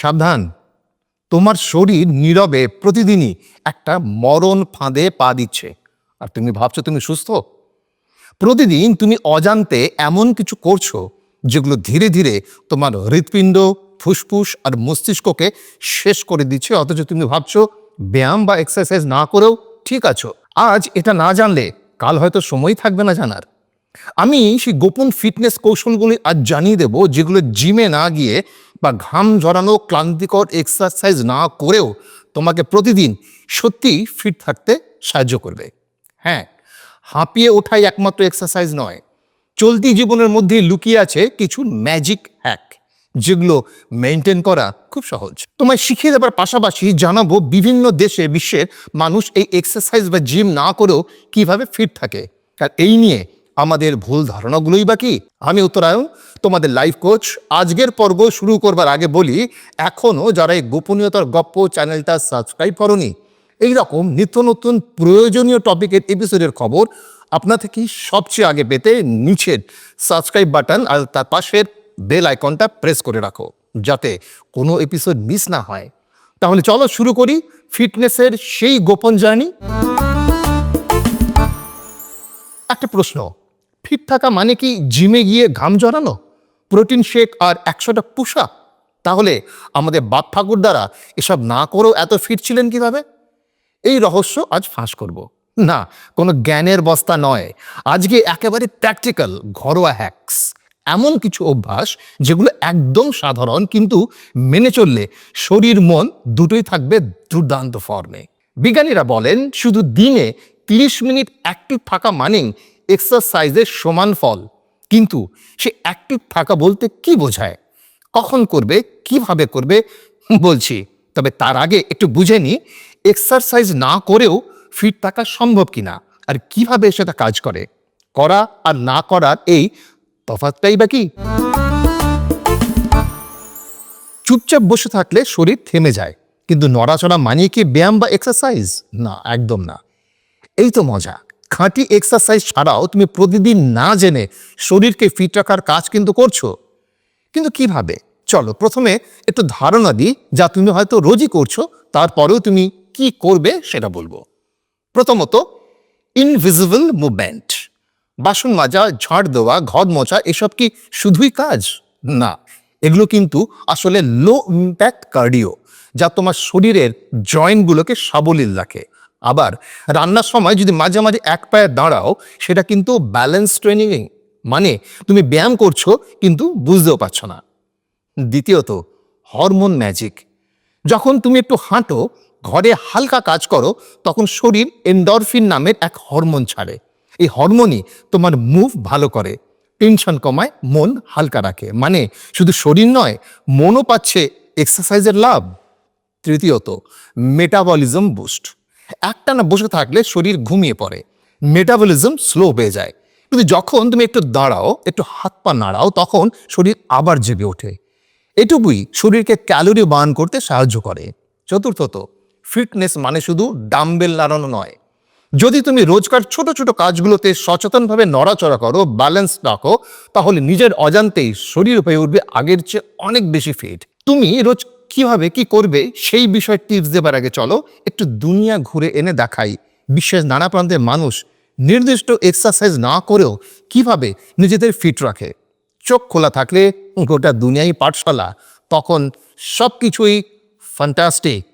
সাবধান। তোমার শরীর নীরবে প্রতিদিনই একটা মরণ ফাঁদে পা দিচ্ছে। আর তুমি ভাবছ তুমি সুস্থ? প্রতিদিন তুমি অজান্তে এমন কিছু করছ যেগুলো ধীরে ধীরে তোমার হৃৎপিণ্ড, ফুসফুস আর মস্তিষ্ককে শেষ করে দিচ্ছে। অথচ তুমি ভাবছ ব্যায়াম বা এক্সারসাইজ না করেও ঠিক আছো। আজ এটা না জানলে কাল হয়তো সময় থাকবে না জানার। আমি সেই গোপন ফিটনেস কৌশলগুলি আজ জানিয়ে দেব, যেগুলো জিমে না গিয়ে বা ঘাম ঝরানো, ক্লান্তিকর এক্সারসাইজ না করেও তোমাকে প্রতিদিন সত্যি ফিট থাকতে সাহায্য করবে। হ্যাঁ হাঁপিয়ে ওঠাই একমাত্র এক্সারসাইজ নয়। চলতি জীবনের মধ্যে লুকিয়ে আছে কিছু ম্যাজিক হ্যাক যেগুলো মেনটেন করা খুব সহজ। তোমায় শিখিয়ে দেবার পাশাপাশি জানাব বিভিন্ন দেশে বিশ্বের মানুষ এই এক্সারসাইজ বা জিম না করেও কীভাবে ফিট থাকে। আর এই নিয়ে আমাদের ভুল ধারণাগুলোই বা কি? আমি উত্তরায়ণ, তোমাদের লাইফ কোচ আজকের পর্ব শুরু করবার আগে বলি এখনও যারা এই গোপনীয়তার গপ্প চ্যানেলটা সাবস্ক্রাইব করনি এই রকম নিত্য নতুন প্রয়োজনীয় টপিকের এপিসোডের খবর আপনা থেকেই সবচেয়ে আগে পেতে নিচের সাবস্ক্রাইব বাটন আর তার পাশের বেল আইকনটা প্রেস করে রাখো, যাতে কোনো এপিসোড মিস না হয়। তাহলে চলো শুরু করি ফিটনেসের সেই গোপন জার্নি একটা প্রশ্ন ফিট থাকা মানে কি জিমে গিয়ে ঘাম জড়ানো? প্রোটিন শেক আর একশোটা পুষা তাহলে আমাদের বাপ ঠাকুর দ্বারা এসব না করেও এত ফিট ছিলেন কীভাবে? এই রহস্য আজ ফাঁস করব। না, কোনো জ্ঞানের বস্তা নয়। আজকে একেবারে প্র্যাকটিক্যাল ঘরোয়া হ্যাকস এমন কিছু অভ্যাস যেগুলো একদম সাধারণ কিন্তু মেনে চললে শরীর, মন দুটোই থাকবে দুর্দান্ত ফর্মে বিজ্ঞানীরা বলেন, শুধু দিনে তিরিশ মিনিট অ্যাক্টিভ থাকা মানেই এক্সারসাইজের সমান ফল। কিন্তু সে অ্যাক্টিভ থাকা বলতে কি বোঝায়? কখন করবে? কীভাবে করবে? বলছি। তবে তার আগে একটু বুঝে নি এক্সারসাইজ না করেও ফিট থাকা সম্ভব কিনা? আর কীভাবে সেটা কাজ করে? করা আর না করার এই তফাৎটাই বা কি? চুপচাপ বসে থাকলে শরীর থেমে যায়। কিন্তু নড়াচড়া মানিয়ে কি ব্যায়াম বা এক্সারসাইজ না, একদম না। এই তো মজা। খাঁটি এক্সারসাইজ ছাড়াও তুমি প্রতিদিন না জেনে শরীরকে ফিট রাখার কাজ কিন্তু করছ। কিন্তু কীভাবে? চলো, প্রথমে একটু ধারণা দিই যা তুমি হয়তো রোজই করছ, তারপরেও তুমি কি করবে সেটা বলব। প্রথমত ইনভিজিবল মুভমেন্ট বাসন মাজা, ঝাড় দেওয়া, ঘর মোছা, এসব কি শুধুই কাজ? না, এগুলো কিন্তু আসলে লো ইম্প্যাক্ট কার্ডিও যা তোমার শরীরের জয়েন্টগুলোকে সাবলীল রাখে। আবার রান্নার সময় যদি মাঝে মাঝে এক পায়ে দাঁড়াও, সেটা কিন্তু ব্যালেন্স ট্রেনিং মানে তুমি ব্যায়াম করছ, কিন্তু বুঝতেও পারছ না। দ্বিতীয়ত হরমোন ম্যাজিক যখন তুমি একটু হাঁটো, ঘরে হালকা কাজ করো, তখন শরীর এন্ডরফিন নামের এক হরমোন ছাড়ে। এই হরমোনই তোমার মুভ ভালো করে। টেনশন কমায়, মন হালকা রাখে। মানে শুধু শরীর নয়, মনও পাচ্ছে এক্সারসাইজের লাভ। তৃতীয়ত মেটাবলিজম বুস্ট একটানা বসে থাকলে শরীর ঘুমিয়ে পড়ে মেটাবলিজম স্লো হয়ে যায়। কিন্তু যখন তুমি একটু দাঁড়াও, একটু হাত পা নাড়াও, তখন শরীর আবার জেগে ওঠে। এটুকুই শরীরকে ক্যালোরি বার্ন করতে সাহায্য করে। চতুর্থত ফিটনেস মানে শুধু ডাম্বেল নাড়ানো নয়। যদি তুমি রোজকার ছোট ছোট কাজগুলোতে সচেতনভাবে নড়াচড়া করো ব্যালেন্স রাখো, তাহলে নিজের অজান্তেই শরীর হয়ে উঠবে আগের চেয়ে অনেক বেশি ফিট তুমি রোজ কীভাবে, কি করবে, সেই বিষয়ে টিপস দেবার আগে চলো, একটু দুনিয়া ঘুরে এনে দেখাই। বিশ্বের নানা প্রান্তের মানুষ নির্দিষ্ট এক্সারসাইজ না করেও কীভাবে নিজেদের ফিট রাখে। চোখ খোলা থাকলে গোটা দুনিয়াই পাঠশালা, তখন সব কিছুই ফ্যান্টাস্টিক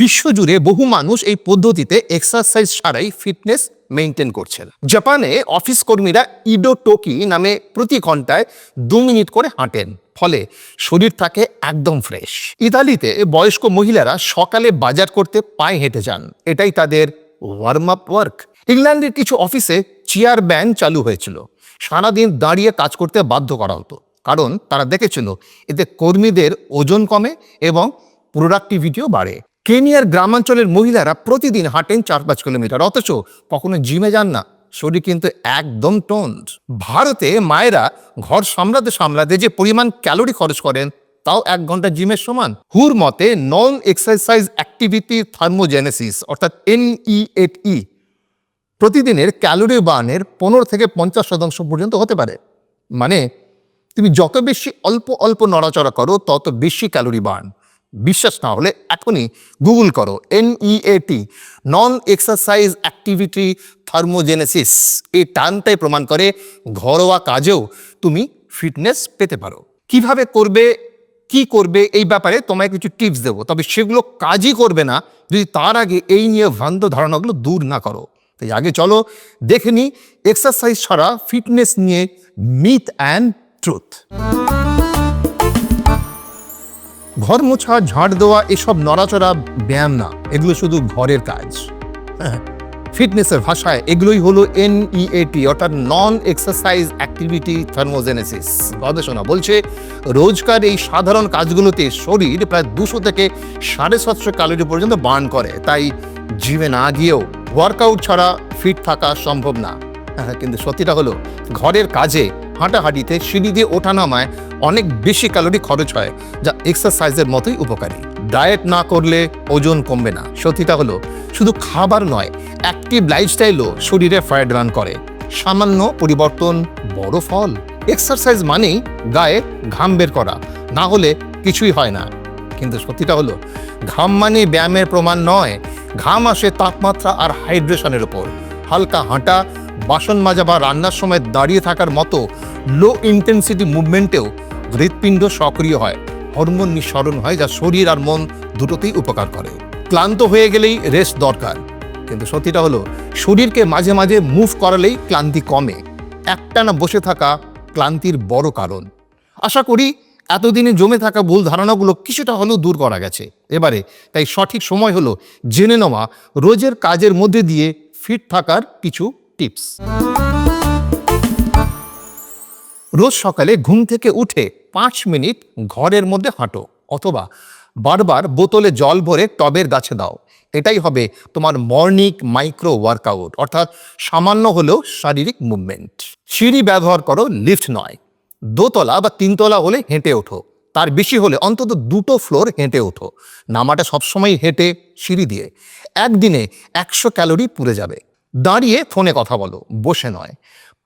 বিশ্বজুড়ে বহু মানুষ এই পদ্ধতিতে এক্সারসাইজ ছাড়াই ফিটনেস মেনটেন করছেন। জাপানে অফিস কর্মীরা ইডো টোকি নামে প্রতি ঘন্টায় দু মিনিট করে হাঁটেন, ফলে শরীর থাকে একদম ফ্রেশ ইতালিতে বয়স্ক মহিলারা সকালে বাজার করতে পায়ে হেঁটে যান, এটাই তাদের ওয়ার্ম আপ ওয়ার্ক ইংল্যান্ডের কিছু অফিসে চেয়ার ব্যান চালু হয়েছিল, সারাদিন দাঁড়িয়ে কাজ করতে বাধ্য করা হতো, কারণ তারা দেখেছিল এতে কর্মীদের ওজন কমে এবং প্রোডাক্টিভিটিও বাড়ে। কেনিয়ার গ্রামাঞ্চলের মহিলারা প্রতিদিন হাঁটেন চার পাঁচ কিলোমিটার। অথচ কখনো জিমে যান না। শরীর কিন্তু একদম টোন্ড। ভারতে মায়েরা ঘর সামলাতে সামলাতে যে পরিমাণ ক্যালোরি খরচ করেন, তাও এক ঘণ্টা জিমের সমান। হুর মতে নন এক্সারসাইজ অ্যাক্টিভিটি থার্মোজেনেসিস, অর্থাৎ এনইএটি প্রতিদিনের ক্যালোরি বার্নের পনেরো থেকে পঞ্চাশ শতাংশ পর্যন্ত হতে পারে। মানে তুমি যত বেশি অল্প অল্প নড়াচড়া করো, তত বেশি ক্যালোরি বার্ন। বিশ্বাস না হলে এখনই গুগল করো NEAT non exercise activity thermogenesis এই টার্মটাই প্রমাণ করে ঘরোয়া কাজেও তুমি ফিটনেস পেতে পারো। কীভাবে করবে, কি করবে এই ব্যাপারে তোমায় কিছু টিপস দেবো, তবে সেগুলো কাজই করবে না, যদি তার আগে এই নিয়ে ভ্রান্ত ধারণাগুলো দূর না করো। তাই আগে চলো, দেখে নিই এক্সারসাইজ ছাড়া ফিটনেস নিয়ে মিথ অ্যান্ড ট্রুথ ঘর মোছা ঝাড় দেওয়া এসব নড়াচড়া ব্যায়াম না। এগুলো শুধু ঘরের কাজ। হ্যাঁ, ফিটনেসের ভাষায় এগুলোই হলো এনইএটি অর্থাৎ নন এক্সারসাইজ অ্যাক্টিভিটি থার্মোজেনেসিস গবেষণা বলছে রোজকার এই সাধারণ কাজগুলোতে শরীর প্রায় দুশো থেকে সাড়ে সাতশো ক্যালোরি পর্যন্ত বার্ন করে। তাই জিমে না গিয়েও ওয়ার্কআউট ছাড়া ফিট থাকা সম্ভব না। হ্যাঁ, কিন্তু সত্যিটা হলো ঘরের কাজে হাঁটাহাঁটিতে সিঁড়ি দিয়ে ওঠা নামায় অনেক বেশি ক্যালোরি খরচ হয়, যা এক্সারসাইজের মতোই উপকারী। ডায়েট না করলে ওজন কমবে না। সত্যিটা হলো, শুধু খাবার নয় অ্যাক্টিভ লাইফস্টাইলও শরীরে ফ্যাট রান করে। সামান্য পরিবর্তন বড় ফল। এক্সারসাইজ মানেই গায়ে ঘাম বের করা, না হলে কিছুই হয় না। কিন্তু সত্যিটা হলো, ঘাম মানে ব্যায়ামের প্রমাণ নয়। ঘাম আসে তাপমাত্রা আর হাইড্রেশনের ওপর হালকা হাঁটা, বাসন মাজা বা রান্নার সময় দাঁড়িয়ে থাকার মতো লো ইন্টেন্সিটি মুভমেন্টেও হৃৎপিণ্ড সক্রিয় হয়, হরমোন নিঃসরণ হয় যা শরীর আর মন দুটোতেই উপকার করে। ক্লান্ত হয়ে গেলেই রেস্ট দরকার। কিন্তু সত্যিটা হলো, শরীরকে মাঝে মাঝে মুভ করালেই ক্লান্তি কমে। একটানা বসে থাকা ক্লান্তির বড় কারণ। আশা করি এতদিনে জমে থাকা ভুল ধারণাগুলো কিছুটা হলেও দূর করা গেছে। এবারে, তাই সঠিক সময় হলো জেনে নেওয়া, রোজের কাজের মধ্যে দিয়ে ফিট থাকার কিছু টিপস রোজ সকালে ঘুম থেকে উঠে পাঁচ মিনিট ঘরের মধ্যে হাঁটো অথবা বারবার বোতলে জল ভরে টবের গাছে দাও। এটাই হবে তোমার মর্নিং মাইক্রো ওয়ার্কআউট, অর্থাৎ সামান্য হলেও শারীরিক মুভমেন্ট। সিঁড়ি ব্যবহার করো, লিফট নয়। দোতলা বা তিনতলা হলে হেঁটে ওঠো। তার বেশি হলে অন্তত দুটো ফ্লোর হেঁটে ওঠো। নামাটা সবসময় হেঁটে সিঁড়ি দিয়ে। একদিনে একশো ক্যালোরি পুড়ে যাবে। দাঁড়িয়ে ফোনে কথা বলো, বসে নয়।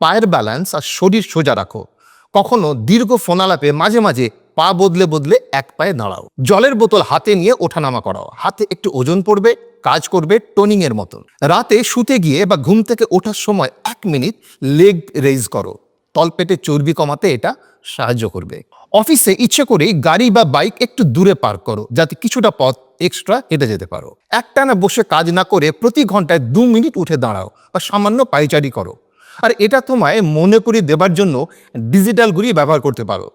পায়ের ব্যালেন্স আর শরীর সোজা রাখো। কখনো দীর্ঘ ফোনালাপে মাঝে মাঝে পা বদলে বদলে এক পায়ে দাঁড়াও। জলের বোতল হাতে নিয়ে ওঠানামা করাও। হাতে একটু ওজন পড়বে, কাজ করবে টোনিং এর মতন। রাতে শুতে গিয়ে বা ঘুম থেকে ওঠার সময় এক মিনিট লেগ রেইজ করো। তলপেটে চর্বি কমাতে এটা সাহায্য করবে। অফিসে ইচ্ছে করে গাড়ি বা বাইক একটু দূরে পার্ক করো, যাতে কিছুটা পথ এক্সট্রা হেঁটে যেতে পারো। একটানা বসে কাজ না করে প্রতি ঘন্টায় দু মিনিট উঠে দাঁড়াও বা সামান্য পাইচারি করো। আর এটা তোমায় মনে করিয়ে দেবার জন্য ডিজিটাল ঘড়ি ব্যবহার করতে পারো,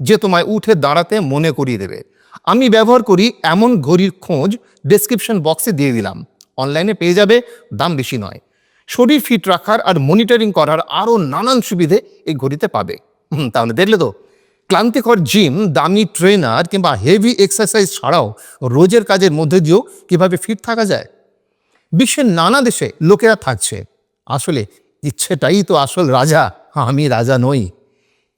যে তোমায় উঠে দাঁড়াতে মনে করিয়ে দেবে। আমি ব্যবহার করি এমন ঘড়ির খোঁজ ডেসক্রিপশন বক্সে দিয়ে দিলাম। অনলাইনে পেয়ে যাবে, দাম বেশি নয়। শরীর ফিট রাখার আর মনিটরিং করার আরও নানান সুবিধে এই ঘড়িতে পাবে। তাহলে দেখলে তো। ক্লান্তিকর জিম দামি ট্রেনার কিংবা হেভি এক্সারসাইজ ছাড়াও রোজের কাজের মধ্যে দিয়েও কীভাবে ফিট থাকা যায়? বিশ্বের নানা দেশে লোকেরা থাকছে। আসলে ইচ্ছেটাই তো আসল রাজা। আমি রাজা নই।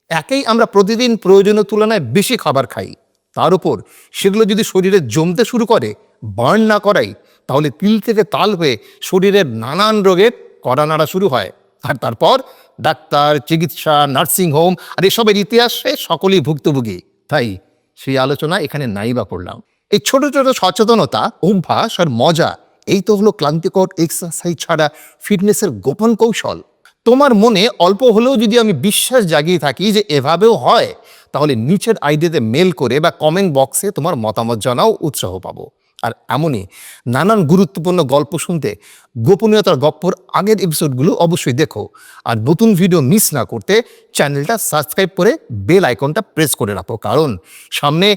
একেই আমরা প্রতিদিন প্রয়োজনের তুলনায় বেশি খাবার খাই। তার উপর সেগুলো যদি শরীরে জমতে শুরু করে, বার্ন না করাই, তাহলে তিল থেকে তাল হয়ে শরীরের নানান রোগের কড়া নাড়া শুরু হয়। আর তারপর ডাক্তার, চিকিৎসা, নার্সিং হোম আর এসবের ইতিহাসে সকলেই ভুক্তভোগী। তাই সেই আলোচনা এখানে নাই বা করলাম। এই ছোট ছোট সচেতনতা, অভ্যাস আর মজা এই তো হলো ক্লান্তিকর এক্সারসাইজ ছাড়া ফিটনেসের গোপন কৌশল। তোমার মনে অল্প হলেও যদি আমি বিশ্বাস জাগিয়ে থাকি যে এভাবেও হয়, তাহলে নিচের আইডিয়াতে মেল করে বা কমেন্ট বক্সে তোমার মতামত জানাও, উৎসাহ পাবো। আর এমনই নানান গুরুত্বপূর্ণ গল্প শুনতে গোপনীয়তার গপ্পর আগের এপিসোডগুলো অবশ্যই দেখো। আর নতুন ভিডিও মিস না করতে চ্যানেলটা সাবস্ক্রাইব করে বেল আইকনটা প্রেস করে রাখো। কারণ সামনে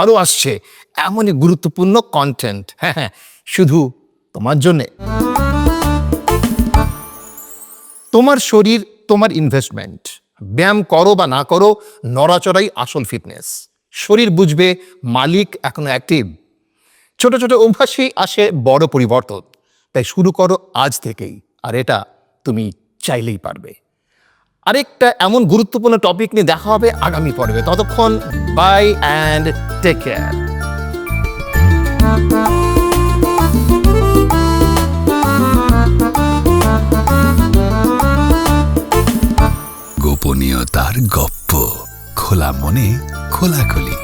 আরও আসছে এমনই গুরুত্বপূর্ণ কন্টেন্ট হ্যাঁ হ্যাঁ শুধু তোমার জন্যে। তোমার শরীর, তোমার ইনভেস্টমেন্ট ব্যায়াম করো বা না করো, নড়াচড়াই আসল ফিটনেস শরীর বুঝবে, মালিক এখনও অ্যাক্টিভ ছোট ছোট অভ্যাসেই আসে বড় পরিবর্তন। তাই শুরু করো আজ থেকেই। আর এটা তুমি চাইলেই পারবে। আরেকটা এমন গুরুত্বপূর্ণ টপিক নিয়ে দেখা হবে আগামী পর্বে। ততক্ষণ বাই অ্যান্ড টেক কেয়ার মনে খোলাখুলি।